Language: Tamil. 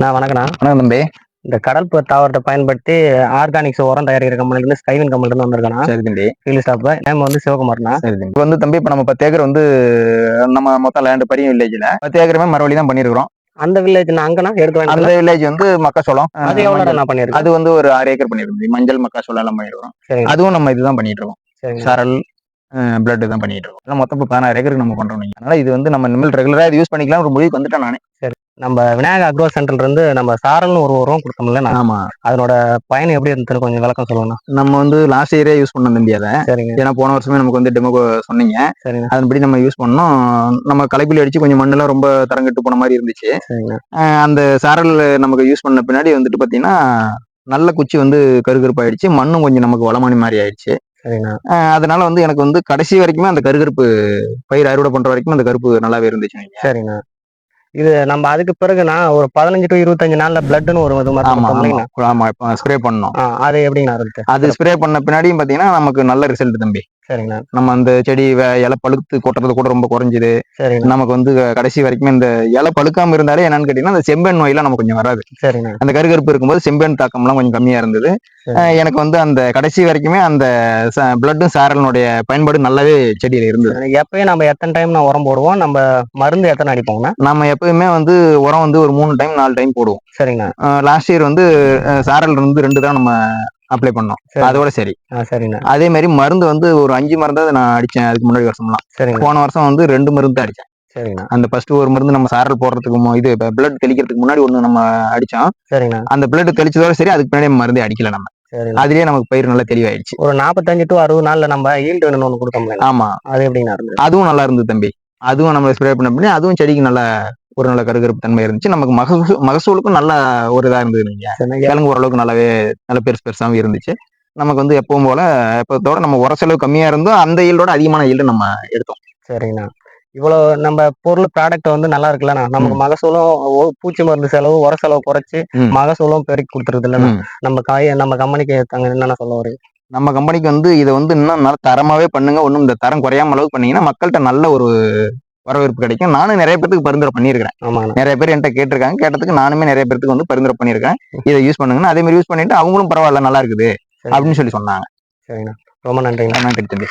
நான் வணக்கண்ணா வணக்கம் தம்பி. இந்த கடல் தாவரத்தை பயன்படுத்தி ஆர்கானிக்ஸ் உரம் தயாரிக்கிற கம்பெனிலேருந்து ஸ்கைவின் கம்பெனிலேருந்து வந்திருக்கேண்ணா. சரி தம்பி. ஃபீல்டு ஸ்டாப் நேம் வந்து சரி தம்பி. இப்போ வந்து தம்பி இப்போ நம்ம பத்து ஏக்கர் வந்து நம்ம மொத்தம் லேண்ட் பரியும் வில்லேஜ்ல பத்து ஏக்கருமே மறுபடியும் தான் பண்ணிருக்கிறோம். அந்த வில்லேஜ் நான் அங்கண்ணா எடுத்து அந்த வில்லேஜ் வந்து மக்காசோளம் அது அஹ், எவ்வளோ மஞ்சள். நான் பண்ணியிருக்கேன்? அது வந்து ஒரு ஆறு ஏக்கர் பண்ணிருக்கோம் மஞ்சள் மக்காசோளம் எல்லாம் பண்ணிருக்கிறோம் சரிங்க. அதுவும் நம்ம இதுதான் பண்ணிட்டு இருக்கோம் சாரல் பிளட் தான் பண்ணிட்டு இருக்கோம் மொத்தம் இப்போ பதினாறு ஏக்கருக்கு நம்ம பண்றோம். அதனால இது வந்து நம்ம இனிமேல் ரெகுலரா இது யூஸ் பண்ணிக்கலாம் ஒரு முடிவுக்கு வந்துட்டேன் நானே. நம்ம விநாயகர் அக்ரோ சென்டர்ல இருந்து நம்ம சாரல்னு ஒரு உரம் கொடுத்தோம்ல நான் ஆமா. அதனோட பயன் எப்படி இருந்துச்சுன்னு கொஞ்சம் விளக்கம் சொல்லணும் நம்ம வந்து லாஸ்ட் இயரே யூஸ் பண்ணோம் தம்பி அதை. சரிங்க. ஏன்னா போன வருஷமே நமக்கு வந்து டெமோ சொன்னீங்க. சரிங்க. அதன்படி நம்ம யூஸ் பண்ணோம். நம்ம களைப்பில் அடிச்சு கொஞ்சம் மண்ணெல்லாம் ரொம்ப தரங்கட்டு போன மாதிரி இருந்துச்சு. அந்த சாரல் நமக்கு யூஸ் பண்ண பின்னாடி வந்துட்டு பாத்தீங்கன்னா நல்ல குச்சி வந்து கருகருப்பாயிடுச்சு. மண்ணும் கொஞ்சம் நமக்கு வளமணி மாதிரி ஆயிடுச்சு. அதனால வந்து எனக்கு வந்து கடைசி வரைக்குமே அந்த கருகருப்பு பயிர் அறுவடை பண்ற வரைக்கும் அந்த கருப்பு நல்லாவே இருந்துச்சு சரிங்கண்ணா. இது நம்ம அதுக்கு பிறகுண்ணா ஒரு பதினஞ்சு டு இருபத்தஞ்சு நாள்ல பிளட்னு ஒரு ஆமா ஆமா. ஸ்ப்ரே பண்ணோம் அது எப்படிங்கண்ணா இருக்கு? அது ஸ்ப்ரே பண்ண பின்னாடியும் பாத்தீங்கன்னா நமக்கு நல்ல ரிசல்ட் தம்பி. சரிங்கண்ணா நம்ம அந்த செடி இலை பழுத்து கொட்டுறது கூட ரொம்ப குறைஞ்சுது. சரிங்கண்ணா நமக்கு வந்து கடைசி வரைக்குமே இந்த இலை பழுக்காம இருந்தாலே என்னன்னு கேட்டீங்கன்னா அந்த செம்பெண் நோயெல்லாம் நமக்கு கொஞ்சம் வராது. சரிங்கண்ணா அந்த கருகருப்பு இருக்கும்போது செம்பெண் தாக்கம்லாம் கொஞ்சம் கம்மியா இருந்தது. எனக்கு வந்து அந்த கடைசி வரைக்குமே அந்த பிளட்டும் சாரலனுடைய பயன்பாடு நல்லாவே செடியில இருந்தது. சரிங்க. எப்பயும் நம்ம எத்தனை டைம் நான் உரம் போடுவோம்? நம்ம மருந்து எத்தனை அடிப்போங்கண்ணா நம்ம எப்பயுமே வந்து உரம் வந்து ஒரு மூணு டைம் நாலு டைம் போடுவோம். சரிங்கண்ணா லாஸ்ட் இயர் வந்து சாரல் இருந்து ரெண்டு தான் நம்ம அப்ளை பண்ணோம். சரி. அதோட சரி. ஆ சரிங்கண்ணா அதே மாதிரி மருந்து வந்து ஒரு அஞ்சு மருந்தாவது நான் அடிச்சேன். அதுக்கு முன்னாடி வருஷம்லாம் சரிங்கண்ணா போன வருஷம் வந்து ரெண்டு மருந்து தான் அடிச்சேன். சரிங்கண்ணா அந்த ஃபர்ஸ்ட் ஒரு மருந்து நம்ம சாரல் போடுறதுக்கு இது பிளட் தெளிக்கிறதுக்கு முன்னாடி ஒண்ணு நம்ம அடிச்சோம். சரிங்கண்ணா அந்த பிளட் தெளிச்சதோட சரி அதுக்கு பின்னாடி மருந்தே அடிக்கல நம்ம. அதுலயே நமக்கு பயிர் நல்லா தெளிவாயிடுச்சு. ஒரு நாற்பத்தஞ்சு டு அறுபது நாள்ல நம்ம ஈல்டு வேணும்னு ஒன்று கொடுத்தோம்ல. ஆமா. அது இருந்தது? அதுவும் நல்லா இருந்தது தம்பி. அதுவும் நம்ம ஸ்ப்ரே பண்ண பண்ணி அதுவும் செடிக்கு நல்ல ஒரு நல்ல கருகருப்பு தன்மை இருந்துச்சு நமக்கு மகசூல் மகசூலுக்கும் நல்ல ஒரு இதா இருந்தது நீங்க சரிண்ணா. கிழங்கு ஓரளவுக்கு நல்லாவே நல்ல பெருசு பெருசாவும் இருந்துச்சு நமக்கு வந்து எப்பவும் போல எப்பத்தோட நம்ம உர செலவு கம்மியா இருந்தோம் அந்த ஈல்டோட அதிகமான ஈல்டு நம்ம எடுத்தோம் சரிங்கண்ணா இவ்வளோ நம்ம பொருள் ப்ராடக்ட் வந்து நல்லா இருக்குல்லண்ணா நமக்கு. மகசூலும் பூச்சி மருந்து செலவு உர செலவு குறைச்சு. மகசூலும் பெருக்கி கொடுத்துருது இல்லைண்ணா. நம்ம காய நம்ம கம்பெனிக்கு தாங்க என்னென்ன சொல்ல நம்ம கம்பெனிக்கு வந்து இதை வந்து இன்னும் நல்ல தரமாவே பண்ணுங்க ஒன்றும் இந்த தரம் குறையாம அளவுக்கு பண்ணீங்கன்னா மக்கள்கிட்ட நல்ல ஒரு வரவேற்பு கிடைக்கும். நானும் நிறைய பேருக்கு பரிந்துரை பண்ணியிருக்கிறேன். நிறைய பேர் என்கிட்ட கேட்டிருக்காங்க. கேட்டதுக்கு நானுமே நிறைய பேருக்கு வந்து பரிந்துரை பண்ணியிருக்கேன் இதை யூஸ் பண்ணுங்கன்னு. அதே மாதிரி யூஸ் பண்ணிட்டு அவங்களும் பரவாயில்ல நல்லா இருக்குது அப்படின்னு சொல்லி சொன்னாங்க. சரிங்கண்ணா ரொம்ப நன்றிங்கண்ணா நன்றி தம்பி.